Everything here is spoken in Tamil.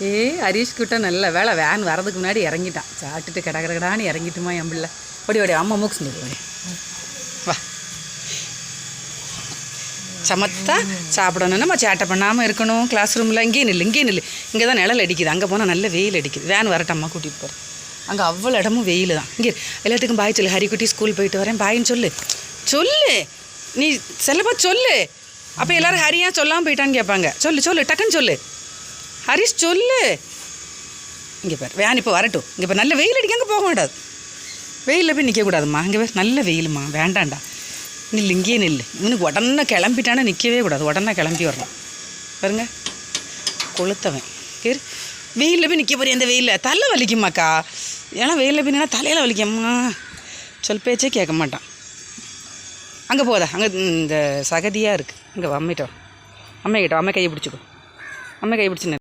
ஏ ஹரீஷ் கிட்ட நல்ல வேலை வேன் வரதுக்கு முன்னாடி இறங்கிட்டான். சாப்பிட்டுட்டு கட கட இறங்கிட்டுமா என் பிள்ளை. ஓடி ஓடி அம்மா மூக்கு சொல்லி வா. சமத்தா சாப்பிடணும் நம்ம சேட்டை பண்ணாமல் இருக்கணும். கிளாஸ் ரூமில் இங்கேயும் நில்லு இங்கேயும் நில்லு. இங்கே தான் நிழல் அடிக்குது. அங்கே போனால் நல்ல வெயில் அடிக்குது. வேன் வரட்டம்மா கூட்டிகிட்டு போகிறேன் அங்கே அவ்வளோ இடமும் வெயில் தான். இங்கே எல்லாத்துக்கும் பாய் சொல்லு. ஹரிக்குட்டி ஸ்கூல் போயிட்டு வரேன். பாயின்னு சொல்லு. சொல்லு. நீ செல்லப்பா சொல்லு. அப்போ எல்லாரும் ஹரியா சொல்லாமல் போயிட்டான்னு கேட்பாங்க. சொல்லு சொல்லு டக்குன்னு சொல்லு. ஹரிஷ் சொல்லு. இங்கே பார் வேன் இப்போ வரட்டும். இங்கே பார் நல்ல வெயில் அடிக்க அங்கே போக மாட்டாது வெயிலில் போய் நிற்கக்கூடாதும்மா இங்கே பார் நல்ல வெயிலுமா வேண்டாம்டா. நில்லு இங்கேயே நில்லு. இவனுக்கு உடனே கிளம்பிட்டானே நிற்கவே கூடாது. உடனே கிளம்பி வரணும். பாருங்க. கொளுத்தவன். கேரு வெயிலில் போய் நிற்க போறிய அந்த வெயிலில்? தலை வலிக்குமாக்கா. ஏன்னா வெயிலில் போய் நின்னா தலையில் வலிக்கும்மா. சொல் பேச்சே கேட்க மாட்டான். அங்கே போதா. அங்கே இந்த சகதியாக இருக்குது இங்கே அம்மிட்டோம் அம்மைக்கிட்டோம் அம்மை கையை பிடிச்சிக்கோ. அம்மை கையை பிடிச்சி